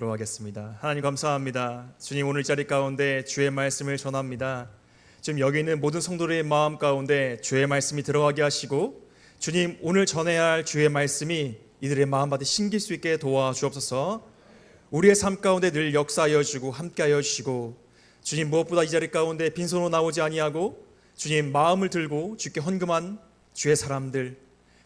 기도하겠습니다. 하나님 감사합니다. 주님 오늘 이 자리 가운데 주의 말씀을 전합니다. 지금 여기 있는 모든 성도들의 마음 가운데 주의 말씀이 들어가게 하시고 주님 오늘 전해야 할 주의 말씀이 이들의 마음밭에 심길 수 있게 도와 주옵소서. 우리의 삶 가운데 늘 역사하여 주고 함께하여 주시고 주님 무엇보다 이 자리 가운데 빈손으로 나오지 아니하고 주님 마음을 들고 주께 헌금한 주의 사람들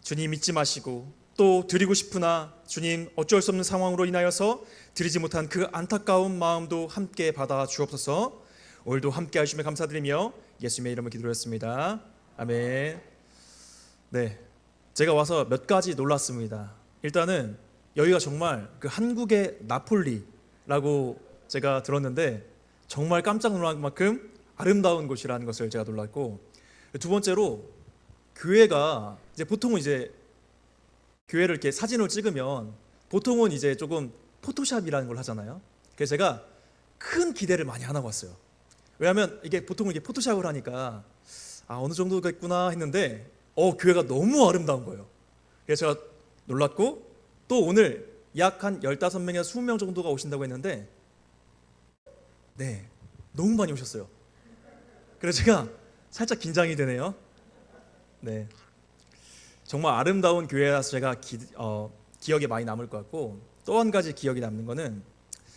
주님 잊지 마시고 또 드리고 싶으나 주님 어쩔 수 없는 상황으로 인하여서 드리지 못한 그 안타까운 마음도 함께 받아 주옵소서. 오늘도 함께 하시며 감사드리며 예수님의 이름을 기도했습니다. 아멘. 네. 제가 와서 몇 가지 놀랐습니다. 일단은 여기가 정말 그 한국의 나폴리라고 제가 들었는데 정말 깜짝 놀랄 만큼 아름다운 곳이라는 것을 제가 놀랐고 두 번째로 교회가 이제 보통은 이제 교회를 이렇게 사진을 찍으면 보통은 이제 조금 포토샵이라는 걸 하잖아요. 그래서 제가 큰 기대를 많이 하나 봤어요. 왜냐하면 이게 보통은 이게 포토샵을 하니까 아 어느 정도가 있구나 했는데 어 교회가 너무 아름다운 거예요. 그래서 제가 놀랐고 또 오늘 약 한 15명에서 20명 정도가 오신다고 했는데 네 너무 많이 오셨어요. 그래서 제가 살짝 긴장이 되네요. 네. 정말 아름다운 교회라서 제가 기, 어, 기억에 많이 남을 것 같고 또 한 가지 기억이 남는 거는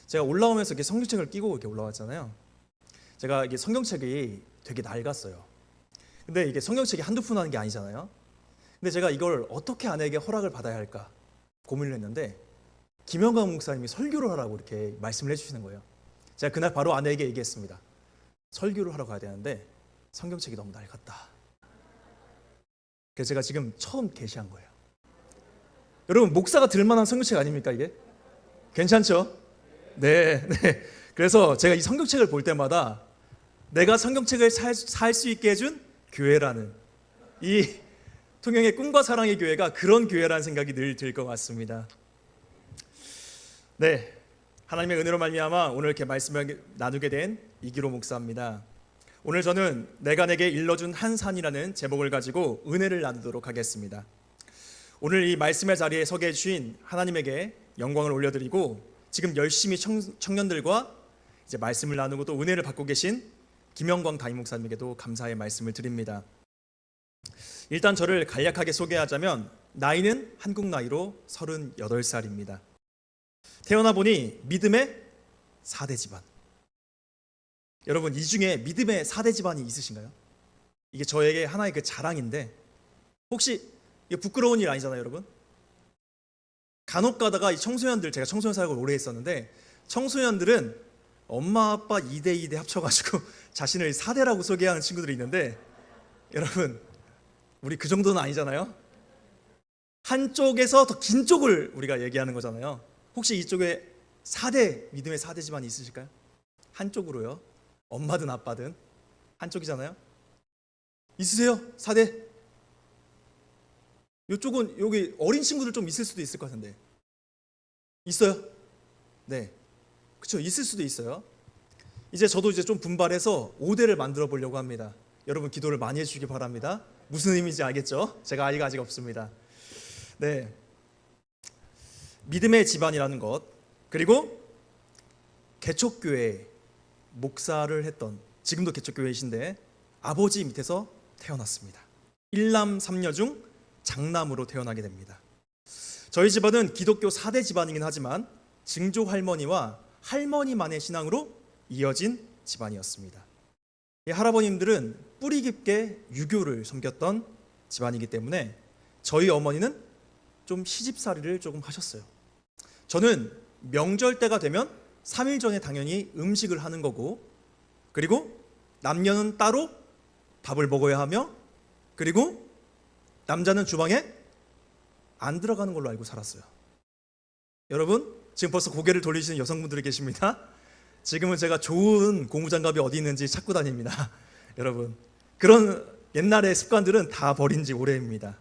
제가 올라오면서 이렇게 성경책을 끼고 이렇게 올라왔잖아요. 제가 이게 성경책이 되게 낡았어요. 근데 이게 성경책이 한두 푼 하는 게 아니잖아요. 근데 제가 이걸 어떻게 아내에게 허락을 받아야 할까 고민을 했는데 김영광 목사님이 설교를 하라고 이렇게 말씀을 해주시는 거예요. 제가 그날 바로 아내에게 얘기했습니다. 설교를 하러 가야 되는데 성경책이 너무 낡았다. 그래서 제가 지금 처음 게시한 거예요. 여러분 목사가 들만한 성경책 아닙니까 이게? 괜찮죠? 네, 네. 그래서 제가 이 성경책을 볼 때마다 내가 성경책을 살 수 있게 해준 교회라는 이 통영의 꿈과 사랑의 교회가 그런 교회라는 생각이 늘 들 것 같습니다. 네, 하나님의 은혜로 말미암아 오늘 이렇게 말씀을 나누게 된 이기로 목사입니다. 오늘 저는 내가 내게 일러준 한 산이라는 제목을 가지고 은혜를 나누도록 하겠습니다. 오늘 이 말씀의 자리에 서게 해주신 하나님에게 영광을 올려드리고 지금 열심히 청, 청년들과 이제 말씀을 나누고 또 은혜를 받고 계신 김영광 담임 목사님에게도 감사의 말씀을 드립니다. 일단 저를 간략하게 소개하자면 나이는 한국 나이로 38살입니다. 태어나 보니 믿음의 4대 집안. 여러분 이 중에 믿음의 4대 집안이 있으신가요? 이게 저에게 하나의 그 자랑인데 혹시 이게 부끄러운 일 아니잖아요, 여러분. 간혹 가다가 이 청소년들 제가 청소년 사역을 오래 했었는데 청소년들은 엄마 아빠 2대 2대 합쳐 가지고 자신을 4대라고 소개하는 친구들이 있는데 여러분 우리 그 정도는 아니잖아요. 한쪽에서 더 긴 쪽을 우리가 얘기하는 거잖아요. 혹시 이쪽에 4대 믿음의 4대 집안이 있으실까요? 한쪽으로요. 엄마든 아빠든 한쪽이잖아요. 있으세요? 4대? 이쪽은 여기 어린 친구들 좀 있을 수도 있을 것 같은데 있어요? 네, 그렇죠. 있을 수도 있어요. 이제 저도 이제 좀 분발해서 5대를 만들어 보려고 합니다. 여러분 기도를 많이 해 주시기 바랍니다. 무슨 의미인지 알겠죠? 제가 아이가 아직 없습니다. 네, 믿음의 집안이라는 것 그리고 개척교회 목사를 했던 지금도 개척교회이신데 아버지 밑에서 태어났습니다. 일남 삼녀 중 장남으로 태어나게 됩니다. 저희 집안은 기독교 4대 집안이긴 하지만 증조 할머니와 할머니만의 신앙으로 이어진 집안이었습니다. 이 할아버님들은 뿌리 깊게 유교를 섬겼던 집안이기 때문에 저희 어머니는 좀 시집살이를 조금 하셨어요. 저는 명절 때가 되면 3일 전에 당연히 음식을 하는 거고 그리고 남녀는 따로 밥을 먹어야 하며 그리고 남자는 주방에 안 들어가는 걸로 알고 살았어요. 여러분, 지금 벌써 고개를 돌리시는 여성분들이 계십니다. 지금은 제가 좋은 고무장갑이 어디 있는지 찾고 다닙니다. 여러분, 그런 옛날의 습관들은 다 버린 지 오래입니다.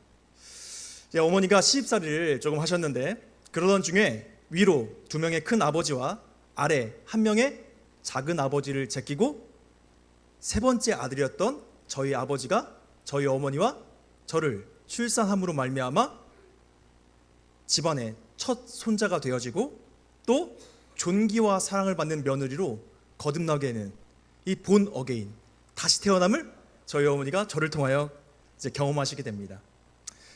제 어머니가 시집살이를 조금 하셨는데 그러던 중에 위로 두 명의 큰 아버지와 아래 한 명의 작은 아버지를 제끼고 세 번째 아들이었던 저희 아버지가 저희 어머니와 저를 출산함으로 말미암아 집안의 첫 손자가 되어지고 또 존귀와 사랑을 받는 며느리로 거듭나게 되는 이 본 어게인 다시 태어남을 저희 어머니가 저를 통하여 이제 경험하시게 됩니다.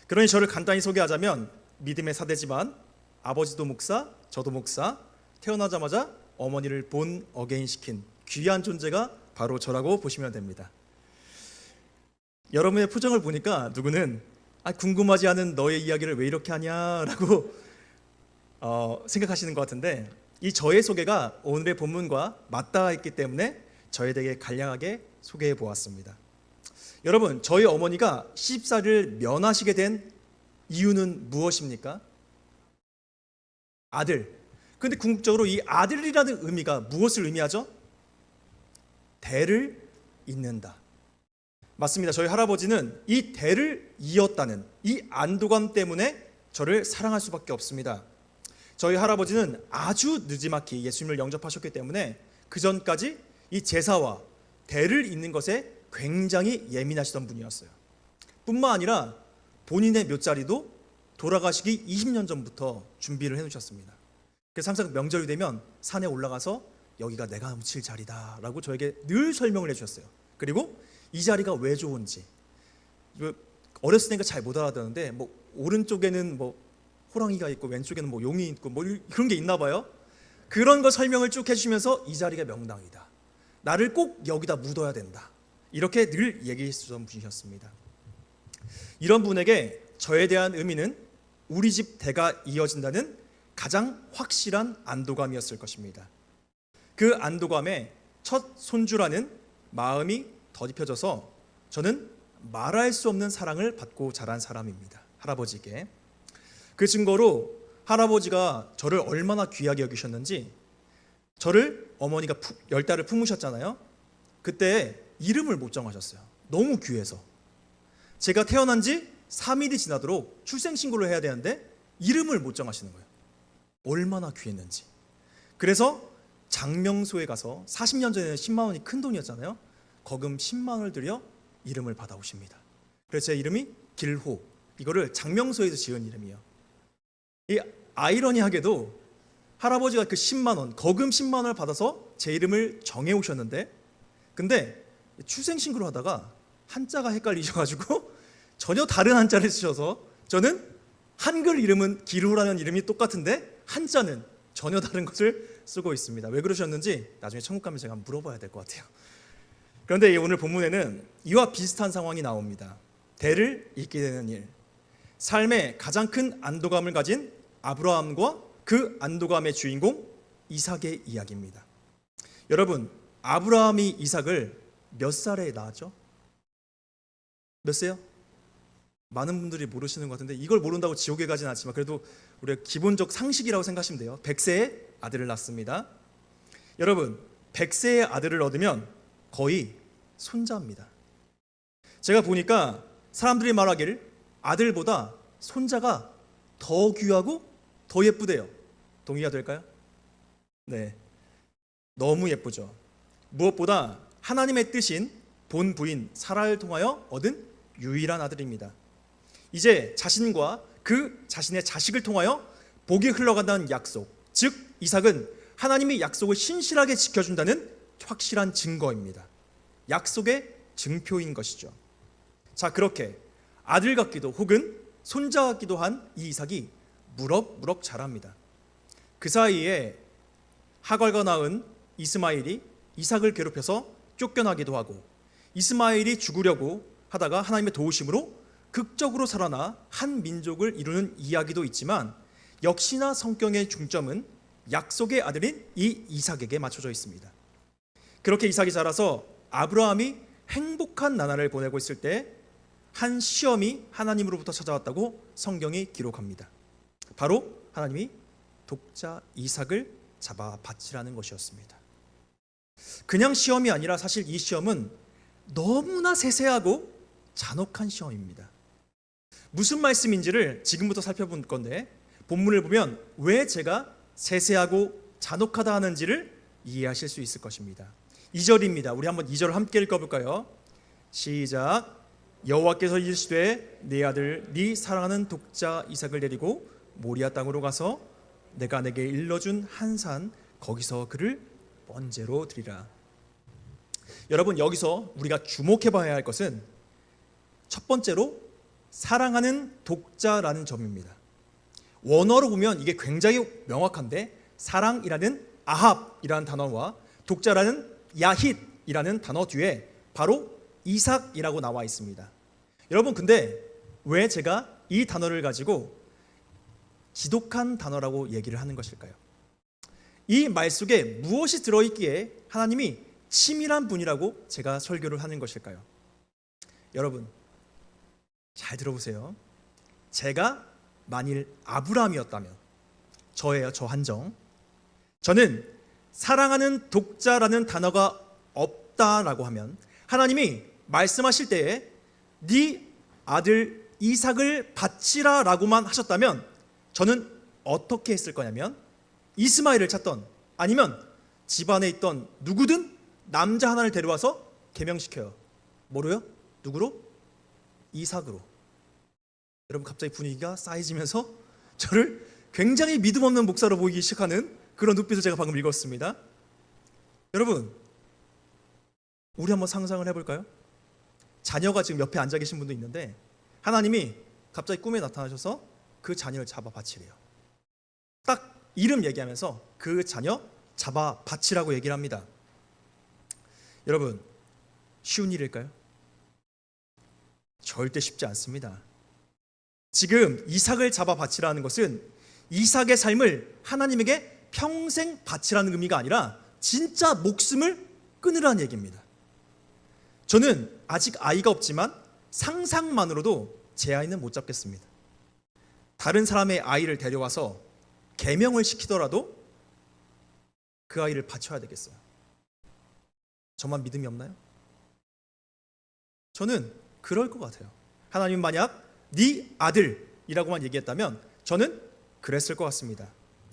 그러니 저를 간단히 소개하자면 믿음의 사대지만 아버지도 목사, 저도 목사, 태어나자마자 어머니를 본 어게인 시킨 귀한 존재가 바로 저라고 보시면 됩니다. 여러분의 표정을 보니까 누구는 아, 궁금하지 않은 너의 이야기를 왜 이렇게 하냐라고 어, 생각하시는 것 같은데 이 저의 소개가 오늘의 본문과 맞닿아 있기 때문에 저에 대해 간략하게 소개해 보았습니다. 여러분, 저희 어머니가 시집살이를 면하시게 된 이유는 무엇입니까? 아들. 근데 궁극적으로 이 아들이라는 의미가 무엇을 의미하죠? 대를 잇는다. 맞습니다. 저희 할아버지는 이 대를 이었다는 이 안도감 때문에 저를 사랑할 수밖에 없습니다. 저희 할아버지는 아주 늦지막히 예수님을 영접하셨기 때문에 그 전까지 이 제사와 대를 잇는 것에 굉장히 예민하시던 분이었어요. 뿐만 아니라 본인의 묘자리도 돌아가시기 20년 전부터 준비를 해놓으셨습니다. 그래서 항상 명절이 되면 산에 올라가서 여기가 내가 묻힐 자리다라고 저에게 늘 설명을 해주셨어요. 그리고 이 자리가 왜 좋은지 이거 어렸을 때니까 잘 못 알아듣는데 뭐 오른쪽에는 뭐 호랑이가 있고 왼쪽에는 뭐 용이 있고 뭐 그런 게 있나 봐요. 그런 거 설명을 쭉 해주시면서 이 자리가 명당이다. 나를 꼭 여기다 묻어야 된다. 이렇게 늘 얘기해 주던 분이셨습니다. 이런 분에게 저에 대한 의미는 우리 집 대가 이어진다는 가장 확실한 안도감이었을 것입니다. 그 안도감에 첫 손주라는 마음이 더딥혀져서 저는 말할 수 없는 사랑을 받고 자란 사람입니다. 할아버지께. 그 증거로 할아버지가 저를 얼마나 귀하게 여기셨는지 저를 어머니가 푸, 열 달을 품으셨잖아요. 그때 이름을 못 정하셨어요. 너무 귀해서. 제가 태어난 지 3일이 지나도록 출생신고를 해야 되는데 이름을 못 정하시는 거예요. 얼마나 귀했는지. 그래서 장명소에 가서 40년 전에는 10만 원이 큰 돈이었잖아요. 거금 10만 원을 들여 이름을 받아오십니다. 그래서 제 이름이 길호. 이거를 장명소에서 지은 이름이에요. 이 아이러니하게도 할아버지가 그 10만 원, 거금 10만 원을 받아서 제 이름을 정해 오셨는데 근데 출생 신고를 하다가 한자가 헷갈리셔 가지고 전혀 다른 한자를 쓰셔서 저는 한글 이름은 기루라는 이름이 똑같은데 한자는 전혀 다른 것을 쓰고 있습니다. 왜 그러셨는지 나중에 천국 가면 제가 물어봐야 될 것 같아요. 그런데 오늘 본문에는 이와 비슷한 상황이 나옵니다. 대를 잇게 되는 일. 삶의 가장 큰 안도감을 가진 아브라함과 그 안도감의 주인공 이삭의 이야기입니다. 여러분, 아브라함이 이삭을 몇 살에 낳았죠? 몇 세요? 많은 분들이 모르시는 것 같은데 이걸 모른다고 지옥에 가진 않지만 그래도 우리가 기본적 상식이라고 생각하시면 돼요. 100세의 아들을 낳습니다. 여러분, 100세의 아들을 얻으면 거의 손자입니다. 제가 보니까 사람들이 말하기를 아들보다 손자가 더 귀하고 더 예쁘대요. 동의가 될까요? 네. 너무 예쁘죠. 무엇보다 하나님의 뜻인 본 부인 사라를 통하여 얻은 유일한 아들입니다. 이제 자신과 그 자신의 자식을 통하여 복이 흘러간다는 약속, 즉 이삭은 하나님이 약속을 신실하게 지켜준다는 확실한 증거입니다. 약속의 증표인 것이죠. 자, 그렇게 아들 같기도 혹은 손자 같기도 한 이 이삭이 무럭무럭 자랍니다. 그 사이에 하갈과 낳은 이스마일이 이삭을 괴롭혀서 쫓겨나기도 하고 이스마일이 죽으려고 하다가 하나님의 도우심으로 극적으로 살아나 한 민족을 이루는 이야기도 있지만 역시나 성경의 중점은 약속의 아들인 이 이삭에게 맞춰져 있습니다. 그렇게 이삭이 자라서 아브라함이 행복한 나날을 보내고 있을 때 한 시험이 하나님으로부터 찾아왔다고 성경이 기록합니다. 바로 하나님이 독자 이삭을 잡아 바치라는 것이었습니다. 그냥 시험이 아니라 사실 이 시험은 너무나 세세하고 잔혹한 시험입니다. 무슨 말씀인지를 지금부터 살펴볼 건데 본문을 보면 왜 제가 세세하고 잔혹하다 하는지를 이해하실 수 있을 것입니다. 2절입니다. 우리 한번 2절 함께 읽어 볼까요? 시작. 여호와께서 이르시되 내 아들 네 사랑하는 독자 이삭을 데리고 모리아 땅으로 가서 내가 내게 일러준 한 산 거기서 그를 번제로 드리라. 여러분 여기서 우리가 주목해 봐야 할 것은 첫 번째로 사랑하는 독자라는 점입니다. 원어로 보면 이게 굉장히 명확한데 사랑이라는 아합이라는 단어와 독자라는 야힛이라는 단어 뒤에 바로 이삭이라고 나와 있습니다. 여러분 근데 왜 제가 이 단어를 가지고 지독한 단어라고 얘기를 하는 것일까요? 이 말 속에 무엇이 들어있기에 하나님이 치밀한 분이라고 제가 설교를 하는 것일까요? 여러분 잘 들어보세요. 제가 만일 아브라함이었다면 저예요, 저 한정. 저는 사랑하는 독자라는 단어가 없다라고 하면 하나님이 말씀하실 때에 네 아들 이삭을 바치라라고만 하셨다면 저는 어떻게 했을 거냐면 이스마엘을 찾던 아니면 집안에 있던 누구든 남자 하나를 데려와서 개명시켜요. 뭐로요? 누구로? 이삭으로. 여러분 갑자기 분위기가 쌓이지면서 저를 굉장히 믿음 없는 목사로 보이기 시작하는 그런 눈빛을 제가 방금 읽었습니다. 여러분, 우리 한번 상상을 해볼까요? 자녀가 지금 옆에 앉아 계신 분도 있는데 하나님이 갑자기 꿈에 나타나셔서 그 자녀를 잡아 바치래요. 딱 이름 얘기하면서 그 자녀 잡아 바치라고 얘기를 합니다. 여러분, 쉬운 일일까요? 절대 쉽지 않습니다. 지금 이삭을 잡아 바치라는 것은 이삭의 삶을 하나님에게 평생 바치라는 의미가 아니라 진짜 목숨을 끊으라는 얘기입니다. 저는 아직 아이가 없지만 상상만으로도 제 아이는 못 잡겠습니다. 다른 사람의 아이를 데려와서 개명을 시키더라도 그 아이를 바쳐야 되겠어요. 저만 믿음이 없나요? 저는 그럴 것 같아요. 하나님 만약 네 아들이라고만 얘기했다면 저는 그랬을 것 같습니다.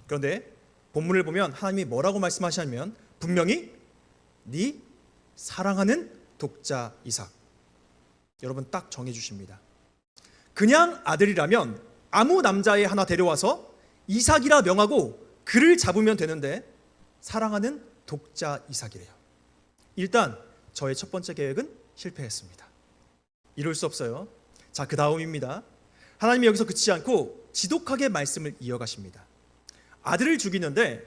그런데 본문을 보면 하나님이 뭐라고 말씀하시냐면 분명히 네 사랑하는 독자 이삭. 여러분 딱 정해 주십니다. 그냥 아들이라면 아무 남자애 하나 데려와서 이삭이라 명하고 그를 잡으면 되는데 사랑하는 독자 이삭이래요. 일단 저의 첫 번째 계획은 실패했습니다. 이룰 수 없어요. 자, 그 다음입니다. 하나님이 여기서 그치지 않고 지독하게 말씀을 이어가십니다. 아들을 죽이는데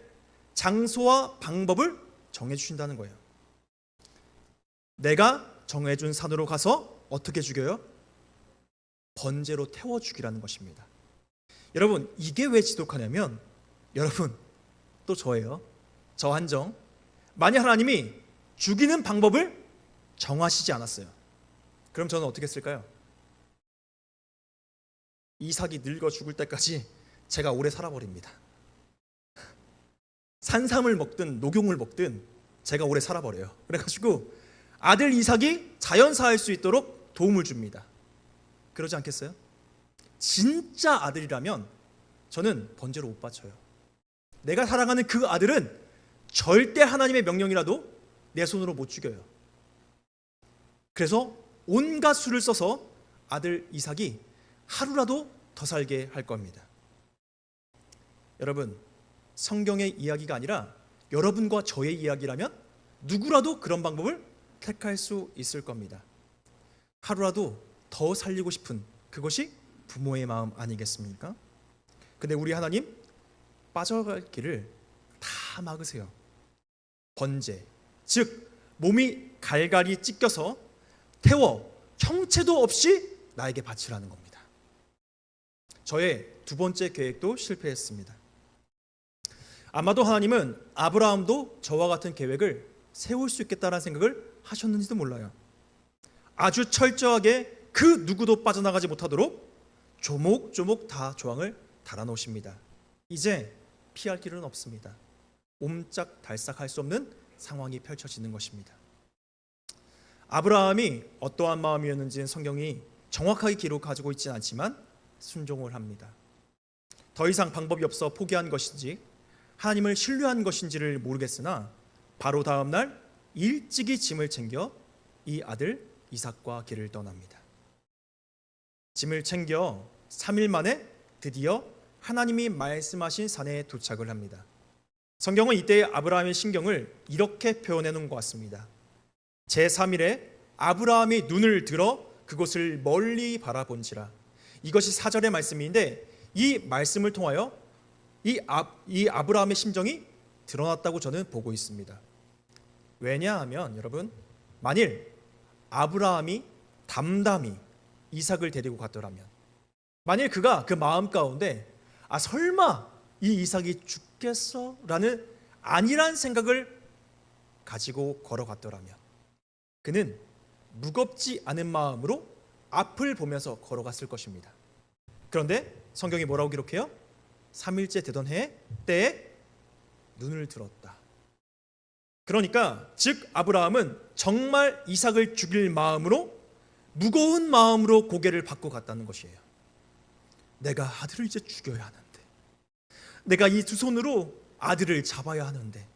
장소와 방법을 정해 주신다는 거예요. 내가 정해준 산으로 가서 어떻게 죽여요? 번제로 태워 죽이라는 것입니다. 여러분, 이게 왜 지독하냐면 여러분 또 저예요. 저 한정. 만약 하나님이 죽이는 방법을 정하시지 않았어요. 그럼 저는 어떻게 했을까요? 이삭이 늙어 죽을 때까지 제가 오래 살아버립니다. 산삼을 먹든 녹용을 먹든 제가 오래 살아버려요. 그래가지고 아들 이삭이 자연사할 수 있도록 도움을 줍니다. 그러지 않겠어요? 진짜 아들이라면 저는 번제로 못 바쳐요. 내가 사랑하는 그 아들은 절대 하나님의 명령이라도 내 손으로 못 죽여요. 그래서 온갖 수를 써서 아들 이삭이 하루라도 더 살게 할 겁니다. 여러분, 성경의 이야기가 아니라 여러분과 저의 이야기라면 누구라도 그런 방법을 택할 수 있을 겁니다. 하루라도 더 살리고 싶은 그것이 부모의 마음 아니겠습니까? 근데 우리 하나님 빠져갈 길을 다 막으세요. 번제, 즉 몸이 갈갈이 찢겨서 태워 형체도 없이 나에게 바치라는 겁니다. 저의 두 번째 계획도 실패했습니다. 아마도 하나님은 아브라함도 저와 같은 계획을 세울 수 있겠다라는 생각을 하셨는지도 몰라요. 아주 철저하게 그 누구도 빠져나가지 못하도록 조목조목 다 조항을 달아놓으십니다. 이제 피할 길은 없습니다. 옴짝달싹할 수 없는 상황이 펼쳐지는 것입니다. 아브라함이 어떠한 마음이었는지는 성경이 정확하게 기록하고 있지는 않지만 순종을 합니다. 더 이상 방법이 없어 포기한 것인지 하나님을 신뢰한 것인지를 모르겠으나 바로 다음 날 일찍이 짐을 챙겨 이 아들 이삭과 길을 떠납니다. 짐을 챙겨 3일 만에 드디어 하나님이 말씀하신 산에 도착을 합니다. 성경은 이때의 아브라함의 신경을 이렇게 표현해 놓은 것 같습니다. 제3일에 아브라함이 눈을 들어 그곳을 멀리 바라본지라. 이것이 사절의 말씀인데 이 말씀을 통하여 이, 아, 이 아브라함의 심정이 드러났다고 저는 보고 있습니다. 왜냐하면 여러분 만일 아브라함이 담담히 이삭을 데리고 갔더라면 만일 그가 그 마음 가운데 아 설마 이 이삭이 죽겠어라는 아니란 생각을 가지고 걸어갔더라면 그는 무겁지 않은 마음으로 앞을 보면서 걸어갔을 것입니다. 그런데 성경이 뭐라고 기록해요? 3일째 되던 해 때에 눈을 들었다. 그러니까 즉 아브라함은 정말 이삭을 죽일 마음으로 무거운 마음으로 고개를 받고 갔다는 것이에요. 내가 아들을 이제 죽여야 하는데 내가 이 두 손으로 아들을 잡아야 하는데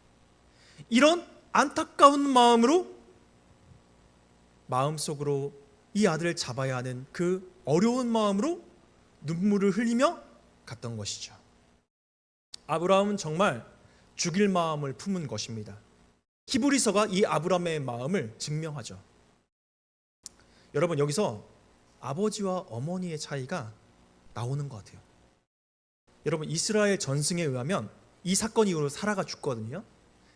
이런 안타까운 마음으로 마음속으로 이 아들을 잡아야 하는 그 어려운 마음으로 눈물을 흘리며 갔던 것이죠. 아브라함은 정말 죽일 마음을 품은 것입니다. 히브리서가 이 아브라함의 마음을 증명하죠. 여러분 여기서 아버지와 어머니의 차이가 나오는 것 같아요. 여러분 이스라엘 전승에 의하면 이 사건 이후로 사라가 죽거든요.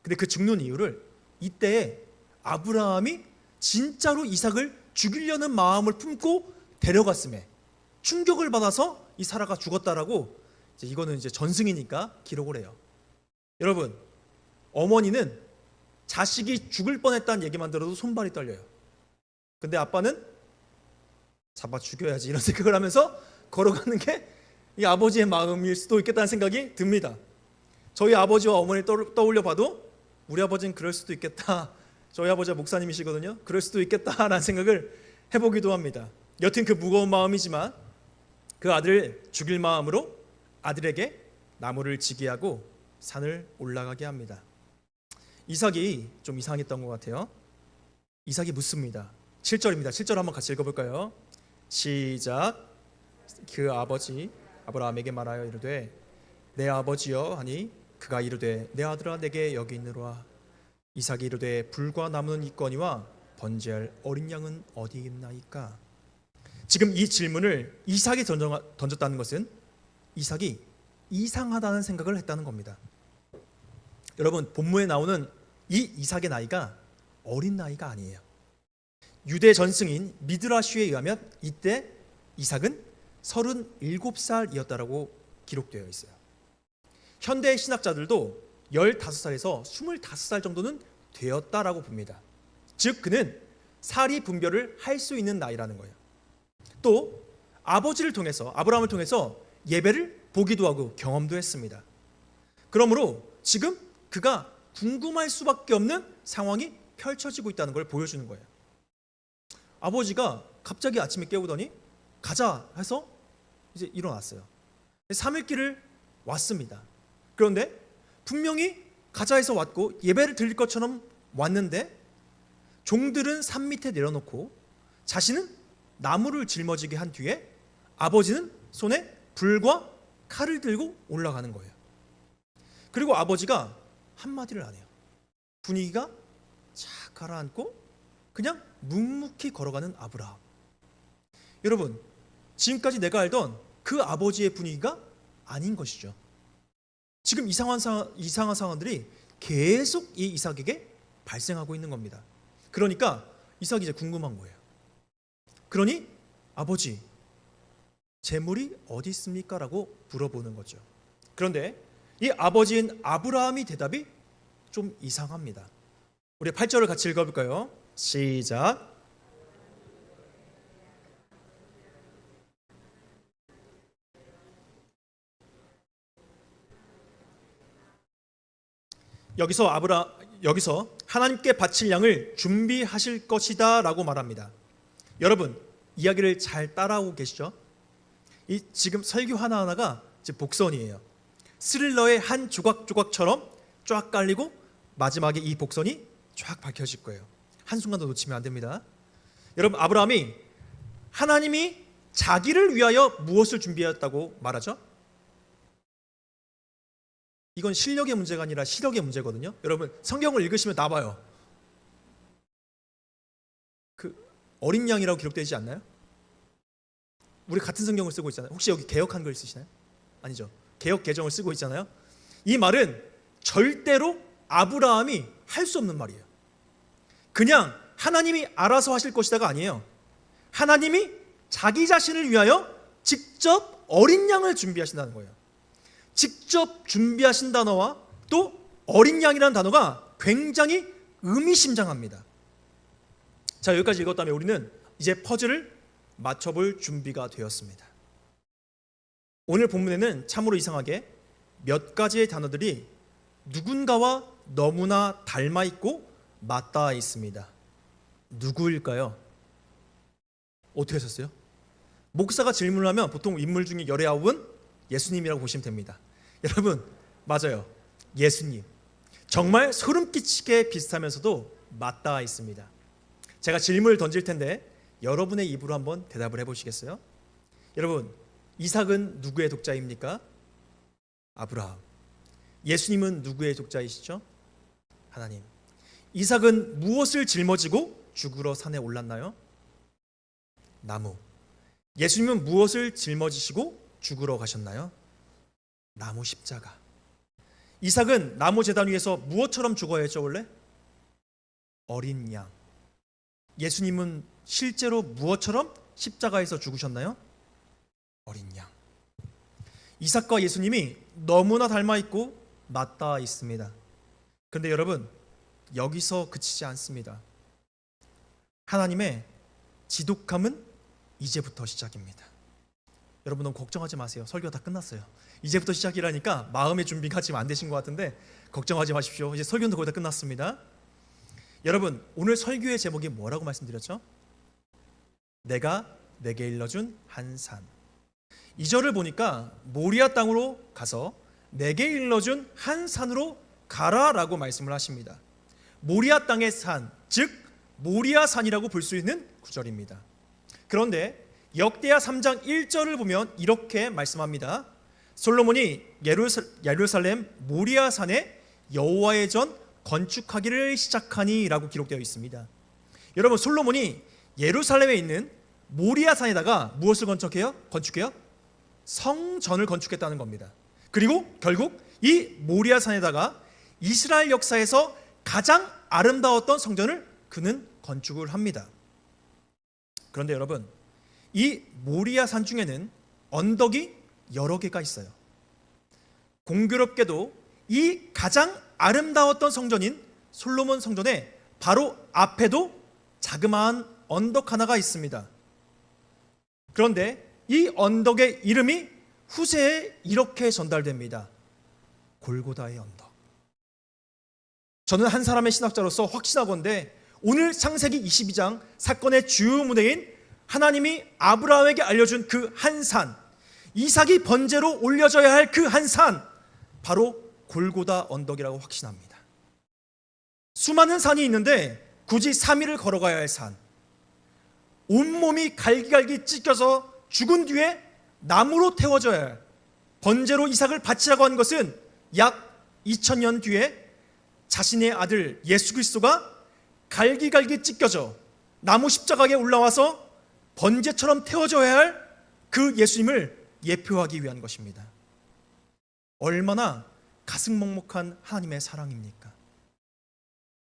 근데 그 죽는 이유를 이때 아브라함이 진짜로 이삭을 죽이려는 마음을 품고 데려갔음에 충격을 받아서 이 사라가 죽었다라고 이제 이거는 이제 전승이니까 기록을 해요. 여러분 어머니는 자식이 죽을 뻔했다는 얘기만 들어도 손발이 떨려요. 근데 아빠는 잡아 죽여야지 이런 생각을 하면서 걸어가는 게 이 아버지의 마음일 수도 있겠다는 생각이 듭니다. 저희 아버지와 어머니 떠올려 봐도 우리 아버지는 그럴 수도 있겠다. 저희 아버지가 목사님이시거든요. 그럴 수도 있겠다라는 생각을 해보기도 합니다. 여튼 그 무거운 마음이지만 그 아들을 죽일 마음으로 아들에게 나무를 지게 하고 산을 올라가게 합니다. 이삭이 좀 이상했던 것 같아요. 이삭이 묻습니다. 7절입니다. 7절 한번 같이 읽어볼까요? 시작. 그 아버지 아브라함에게 말하여 이르되 내 아버지여 하니 그가 이르되 내 아들아 내게 여기 있느라 이삭이 이르되 불과 나무는 있거니와 번제할 어린 양은 어디 있나이까 지금 이 질문을 이삭이 던졌다는 것은 이삭이 이상하다는 생각을 했다는 겁니다. 여러분 본문에 나오는 이 이삭의 나이가 어린 나이가 아니에요. 유대 전승인 미드라슈에 의하면 이때 이삭은 37살이었다라고 기록되어 있어요. 현대 신학자들도 15살에서 25살 정도는 되었다라고 봅니다. 즉 그는 사리 분별을 할 수 있는 나이라는 거예요. 또 아버지를 통해서 아브라함을 통해서 예배를 보기도 하고 경험도 했습니다. 그러므로 지금 그가 궁금할 수밖에 없는 상황이 펼쳐지고 있다는 걸 보여주는 거예요. 아버지가 갑자기 아침에 깨우더니 가자 해서 이제 일어났어요. 3일 길을 왔습니다. 그런데 분명히 가자 해서 왔고 예배를 드릴 것처럼 왔는데 종들은 산 밑에 내려놓고 자신은 나무를 짊어지게 한 뒤에 아버지는 손에 불과 칼을 들고 올라가는 거예요. 그리고 아버지가 한마디를 안 해요. 분위기가 착 가라앉고 그냥 묵묵히 걸어가는 아브라함. 여러분, 지금까지 내가 알던 그 아버지의 분위기가 아닌 것이죠. 지금 이상한 상황, 이상한 상황들이 계속 이 이삭에게 발생하고 있는 겁니다. 그러니까 이삭이 이제 궁금한 거예요. 그러니 아버지, 재물이 어디 있습니까? 라고 물어보는 거죠. 그런데 이 아버지인 아브라함이 대답이 좀 이상합니다. 우리 8절을 같이 읽어볼까요? 시작. 여기서 아브라 여기서 하나님께 바칠 양을 준비하실 것이다라고 말합니다. 여러분 이야기를 잘 따라오고 계시죠? 이 지금 설교 하나 하나가 복선이에요. 스릴러의 한 조각 조각처럼 쫙 깔리고 마지막에 이 복선이 쫙 밝혀질 거예요. 한 순간도 놓치면 안 됩니다. 여러분 아브라함이 하나님이 자기를 위하여 무엇을 준비했다고 말하죠? 이건 실력의 문제가 아니라 시력의 문제거든요. 여러분 성경을 읽으시면 나봐요. 그 어린 양이라고 기록되지 않나요? 우리 같은 성경을 쓰고 있잖아요. 혹시 여기 개역 한글 쓰시나요? 아니죠. 개역 개정을 쓰고 있잖아요. 이 말은 절대로 아브라함이 할 수 없는 말이에요. 그냥 하나님이 알아서 하실 것이다가 아니에요. 하나님이 자기 자신을 위하여 직접 어린 양을 준비하신다는 거예요. 직접 준비하신 단어와 또 어린 양이라는 단어가 굉장히 의미심장합니다. 자, 여기까지 읽었다면 우리는 이제 퍼즐을 맞춰볼 준비가 되었습니다. 오늘 본문에는 참으로 이상하게 몇 가지의 단어들이 누군가와 너무나 닮아 있고 맞닿아 있습니다. 누구일까요? 어떻게 하셨어요? 목사가 질문을 하면 보통 인물 중에 열의 아홉은 예수님이라고 보시면 됩니다. 여러분 맞아요. 예수님 정말 소름 끼치게 비슷하면서도 맞닿아 있습니다. 제가 질문을 던질 텐데 여러분의 입으로 한번 대답을 해 보시겠어요? 여러분 이삭은 누구의 독자입니까? 아브라함. 예수님은 누구의 독자이시죠? 하나님. 이삭은 무엇을 짊어지고 죽으러 산에 올랐나요? 나무. 예수님은 무엇을 짊어지시고 죽으러 가셨나요? 나무 십자가. 이삭은 나무 제단 위에서 무엇처럼 죽어야 했죠, 원래? 어린 양. 예수님은 실제로 무엇처럼 십자가에서 죽으셨나요? 어린 양. 이삭과 예수님이 너무나 닮아 있고 맞닿아 있습니다. 근데 여러분, 여기서 그치지 않습니다. 하나님의 지독함은 이제부터 시작입니다. 여러분 너무 걱정하지 마세요. 설교 다 끝났어요. 이제부터 시작이라니까 마음의 준비가 지금 안 되신 것 같은데 걱정하지 마십시오. 이제 설교는 거의 다 끝났습니다. 여러분 오늘 설교의 제목이 뭐라고 말씀드렸죠? 내가 내게 일러준 한 산. 이 절을 보니까 모리아 땅으로 가서 내게 일러준 한 산으로 가라라고 말씀을 하십니다. 모리아 땅의 산, 즉 모리아 산이라고 볼 수 있는 구절입니다. 그런데 역대하 3장 1절을 보면 이렇게 말씀합니다. 솔로몬이 예루살, 예루살렘 모리아 산에 여호와의 전 건축하기를 시작하니라고 기록되어 있습니다. 여러분 솔로몬이 예루살렘에 있는 모리아 산에다가 무엇을 건축해요? 건축해요? 성전을 건축했다는 겁니다. 그리고 결국 이 모리아 산에다가 이스라엘 역사에서 가장 아름다웠던 성전을 그는 건축을 합니다. 그런데 여러분, 이 모리아 산 중에는 언덕이 여러 개가 있어요. 공교롭게도 이 가장 아름다웠던 성전인 솔로몬 성전의 바로 앞에도 자그마한 언덕 하나가 있습니다. 그런데 이 언덕의 이름이 후세에 이렇게 전달됩니다. 골고다의 언덕. 저는 한 사람의 신학자로서 확신하건대 오늘 창세기 22장 사건의 주요 무대인 하나님이 아브라함에게 알려준 그 한 산, 이삭이 번제로 올려져야 할 그 한 산, 바로 골고다 언덕이라고 확신합니다. 수많은 산이 있는데 굳이 3일을 걸어가야 할 산, 온몸이 갈기갈기 찢겨서 죽은 뒤에 나무로 태워져야 할 번제로 이삭을 바치라고 한 것은 약 2000년 뒤에 자신의 아들 예수 그리스도가 갈기갈기 찢겨져 나무 십자가에 올라와서 번제처럼 태워져야 할 그 예수님을 예표하기 위한 것입니다. 얼마나 가슴 먹먹한 하나님의 사랑입니까?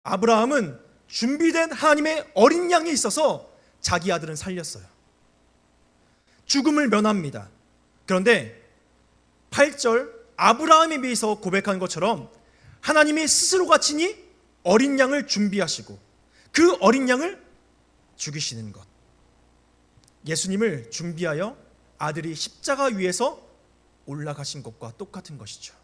아브라함은 준비된 하나님의 어린 양이 있어서 자기 아들은 살렸어요. 죽음을 면합니다. 그런데 8절 아브라함에 비해서 고백한 것처럼 하나님이 스스로가 친히 어린 양을 준비하시고 그 어린 양을 죽이시는 것. 예수님을 준비하여 아들이 십자가 위에서 올라가신 것과 똑같은 것이죠.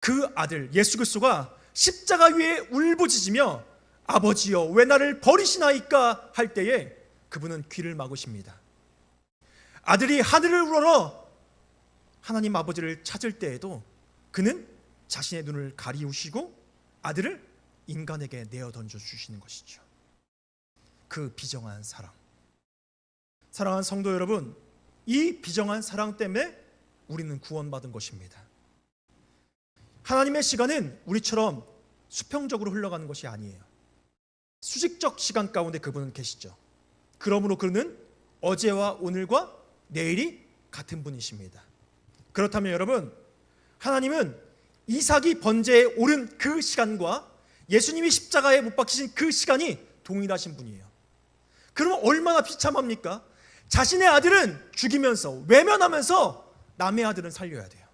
그 아들 예수 그리스도가 십자가 위에 울부짖으며 아버지여 왜 나를 버리시나이까 할 때에 그분은 귀를 막으십니다. 아들이 하늘을 우러러 하나님 아버지를 찾을 때에도 그는 자신의 눈을 가리우시고 아들을 인간에게 내어 던져 주시는 것이죠. 그 비정한 사랑. 사랑하는 성도 여러분, 이 비정한 사랑 때문에 우리는 구원받은 것입니다. 하나님의 시간은 우리처럼 수평적으로 흘러가는 것이 아니에요. 수직적 시간 가운데 그분은 계시죠. 그러므로 그는 어제와 오늘과 내일이 같은 분이십니다. 그렇다면 여러분, 하나님은 이삭이 번제에 오른 그 시간과 예수님이 십자가에 못 박히신 그 시간이 동일하신 분이에요. 그러면 얼마나 비참합니까? 자신의 아들은 죽이면서 외면하면서 남의 아들은 살려야 돼요.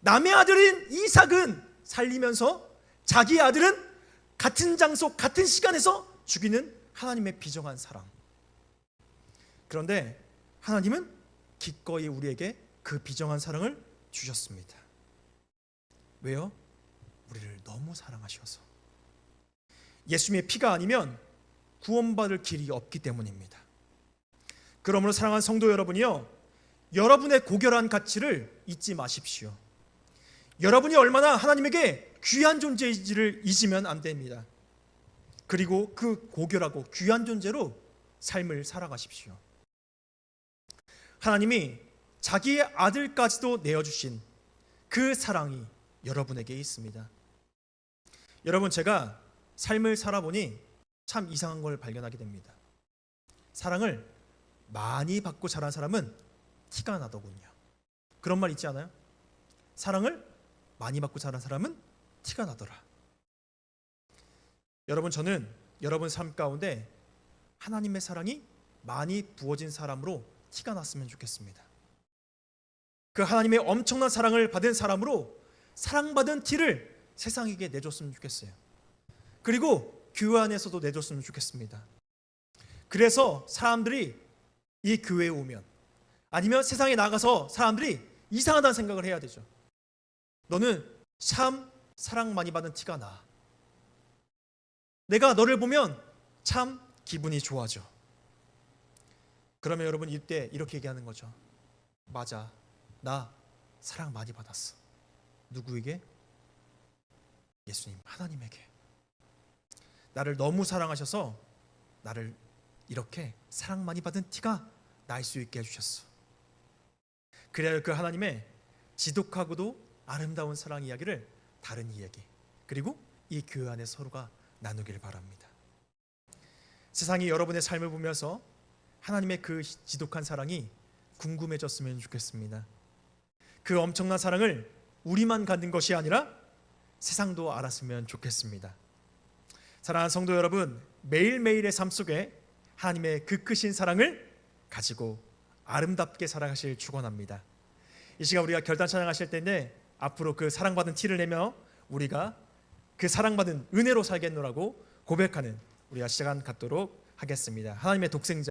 남의 아들인 이삭은 살리면서 자기 아들은 같은 장소, 같은 시간에서 죽이는 하나님의 비정한 사랑. 그런데 하나님은 기꺼이 우리에게 그 비정한 사랑을 주셨습니다. 왜요? 우리를 너무 사랑하셔서. 예수님의 피가 아니면 구원받을 길이 없기 때문입니다. 그러므로 사랑하는 성도 여러분이요. 여러분의 고결한 가치를 잊지 마십시오. 여러분이 얼마나 하나님에게 귀한 존재인지를 잊으면 안 됩니다. 그리고 그 고결하고 귀한 존재로 삶을 살아가십시오. 하나님이 자기의 아들까지도 내어주신 그 사랑이 여러분에게 있습니다. 여러분, 제가 삶을 살아보니 참 이상한 걸 발견하게 됩니다. 사랑을 많이 받고 자란 사람은 티가 나더군요. 그런 말 있지 않아요? 사랑을 많이 받고 자란 사람은 티가 나더라. 여러분 저는 여러분 삶 가운데 하나님의 사랑이 많이 부어진 사람으로 티가 났으면 좋겠습니다. 그 하나님의 엄청난 사랑을 받은 사람으로 사랑받은 티를 세상에게 내줬으면 좋겠어요. 그리고 교회 안에서도 내줬으면 좋겠습니다. 그래서 사람들이 이 교회에 오면 아니면 세상에 나가서 사람들이 이상하다는 생각을 해야 되죠. 너는 참 사랑 많이 받은 티가 나. 내가 너를 보면 참 기분이 좋아져. 그러면 여러분 이때 이렇게 얘기하는 거죠. 맞아. 나 사랑 많이 받았어. 누구에게? 예수님, 하나님에게. 나를 너무 사랑하셔서 나를 이렇게 사랑 많이 받은 티가 날 수 있게 해주셨어. 그래야 그 하나님의 지독하고도 아름다운 사랑 이야기를 다른 이야기 그리고 이 교회 안에 서로가 나누길 바랍니다. 세상이 여러분의 삶을 보면서 하나님의 그 지독한 사랑이 궁금해졌으면 좋겠습니다. 그 엄청난 사랑을 우리만 갖는 것이 아니라 세상도 알았으면 좋겠습니다. 사랑하는 성도 여러분, 매일매일의 삶 속에 하나님의 그 크신 사랑을 가지고 아름답게 살아가실 축원합니다. 이 시간 우리가 결단 찬양하실 때인데 앞으로 그 사랑받은 티를 내며 우리가 그 사랑받은 은혜로 살겠노라고 고백하는 우리가 시간 갖도록 하겠습니다. 하나님의 독생자